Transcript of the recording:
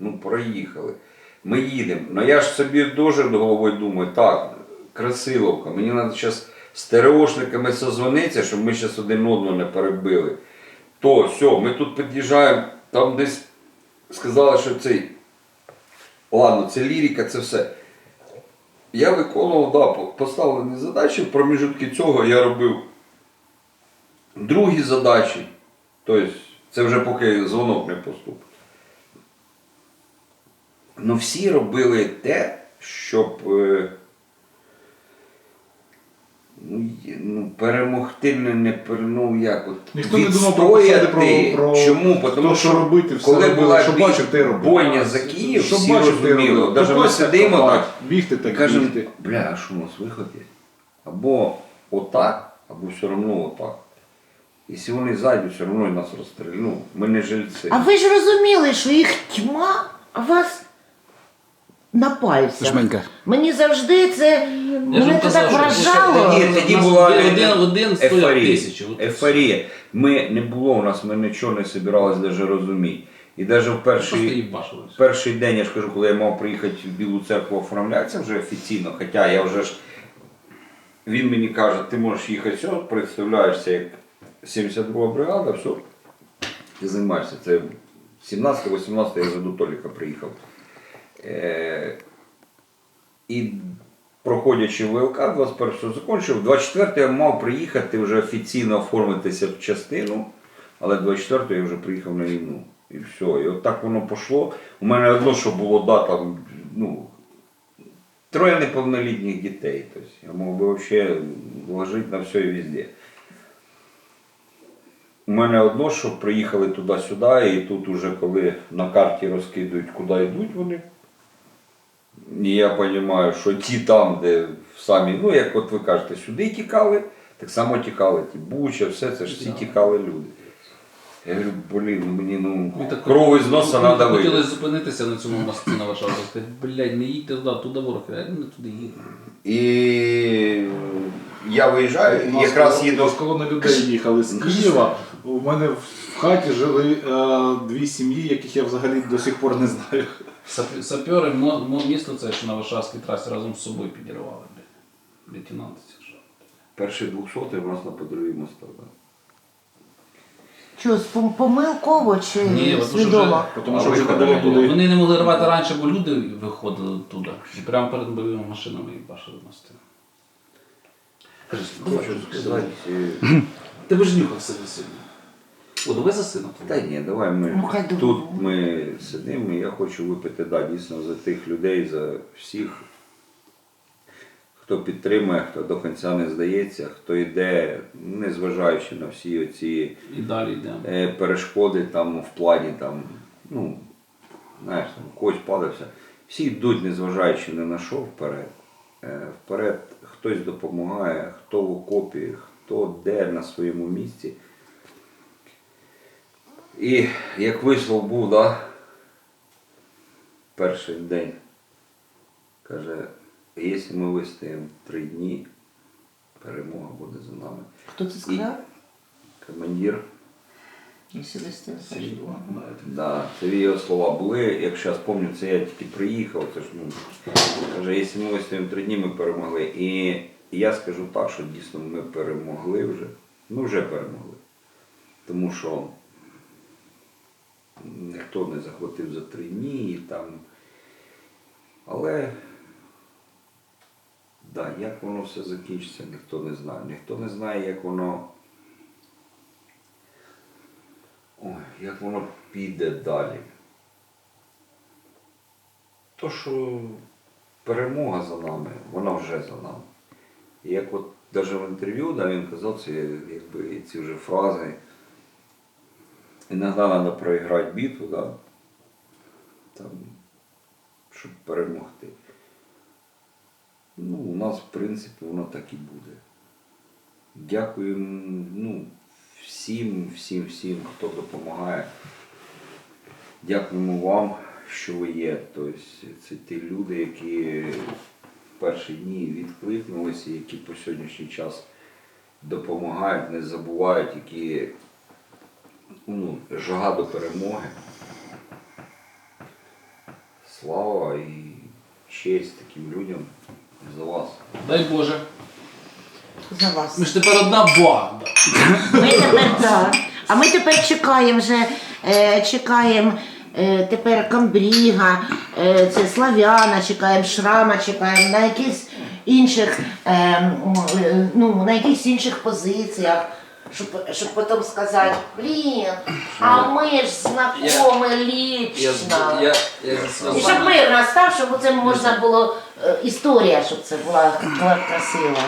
Ну, проїхали. Ми їдемо. Ну я ж собі дуже головою думаю, так, Красиловка, мені треба зараз з ТРОшниками созвонитися, щоб ми зараз один одного не перебили. То, все, ми тут під'їжджаємо, там десь сказали, що цей. Ладно, це лірика, це все. Я виконував да, поставлені задачі. В проміжутки цього я робив другі задачі. Тобто, це вже поки дзвонок не поступить. Ну, всі робили те, щоб е, ну, ну, перемогти не, не ну, як от, Ніхто не думав про посади, про- про Чому? то, Тому що що робити, все коли робили, була що бачив, те робив. бойня за Київ, Що всі бачив, розуміли. Навіть ми сидимо копати, так, Бігти так Кажемо, бігти. бля, а що у нас виход є? Або отак, або все одно отак. Якщо вони зайдуть, все одно нас розстрілять. Ну, ми не жильці. А ви ж розуміли, що їх тьма, а вас на пальцях. Жменька. Мені завжди це Я мене це так вражало. Тоді, тоді була один- один Ейфорія. Ми не було у нас, ми нічого не збиралися навіть розуміти. І навіть в перший, перший день, я ж кажу, коли я мав приїхати в Білу церкву оформлятися вже офіційно, хоча я вже ж. Він мені каже, ти можеш їхати сюди, представляєшся як 72 бригада, все, ти займаєшся. Це 17-18 я вже до Толіка приїхав. Е, і проходячи ВЛК 21-го закінчив, 24-го я мав приїхати вже офіційно оформитися в частину, але 24-го я вже приїхав на війну. І все. І от так воно пішло. У мене одно, що було да, там, ну, троє неповнолітніх дітей. Тобто я мог би взагалі вложити на все і везде. У мене одно, що приїхали туди-сюди, і тут уже коли на карті розкидують, куди йдуть вони. І я розумію, що ті там, де самі, ну як от ви кажете, сюди тікали, так само тікали ті Буча, все це ж всі тікали люди. Я говорю, блін, ну мені ну, так кров із носа ми треба хотіли вийти. зупинитися на цьому мості на Варшаві. Сказати, блядь, не їдьте туди, туди ворог. Я не туди їду. І я виїжджаю, і якраз їду. у нас колона людей їхали з Києва. У мене в хаті жили е, дві сім'ї, яких я взагалі до сих пор не знаю. Сап- Сапери мо- мо- місто це що на Варшавській трасі разом з собою підірвали. блядь. Лейтенанти ці що. Перший 200 у нас на подриві моста. Да. Що, спом- помилково чи Ні, от свідомо? Тому що вже туди. Вони не могли рвати раніше, бо люди виходили туди. І прямо перед бойовими машинами їх бачили мости. Кажи, Хочу сказати. е, Ти би ж нюхав себе сьогодні. О, давай за сина. Та ні, давай ми Ну, хай тут думає. ми сидимо, і я хочу випити да, дійсно за тих людей, за всіх, хто підтримує, хто до кінця не здається, хто йде, незважаючи на всі оці І далі йдемо. е, перешкоди там в плані там, ну, знаєш, там когось падався. Всі йдуть, незважаючи ні на що вперед. Е, Вперед хтось допомагає, хто в окопі, хто де на своєму місці. І як вислов був, да, перший день, каже, якщо ми вистоїмо три дні, перемога буде за нами. Хто це сказав? Командир Якщо дасте Сергій, Да, це його слова були. Як зараз пам'ятаю, це я тільки приїхав. Це ж ну каже, якщо ми вистоїмо три дні, ми перемогли. І я скажу так, що дійсно ми перемогли вже. Ми вже перемогли. Тому що ніхто не захватив за три дні і там. Але да, як воно все закінчиться, ніхто не знає. Ніхто не знає, як воно. Ой, як воно піде далі. То, що перемога за нами, вона вже за нами. І як от навіть в інтерв'ю да, він казав, це якби ці вже фрази. Іноді треба проіграти битву, да, там, щоб перемогти. Ну, у нас, в принципі, воно так і буде. Дякую ну, всім, всім, всім, хто допомагає. Дякуємо вам, що ви є. Тобто, це ті люди, які в перші дні відкликнулися, які по сьогоднішній час допомагають, не забувають, які ну, жага до перемоги. слава і честь таким людям за вас. Дай Боже. За вас. Ми ж тепер одна банда. Ми тепер так. А ми тепер чекаємо вже, е, чекаємо е, тепер Камбріга, е, це Славяна, чекаємо Шрама, чекаємо на якихось інших, е, м, е, ну, на якихось інших позиціях. Щоб, щоб потім сказати, блін, а ми ж я, лічно. І щоб мир настав, щоб це можна було е, історія, щоб це була, була красива.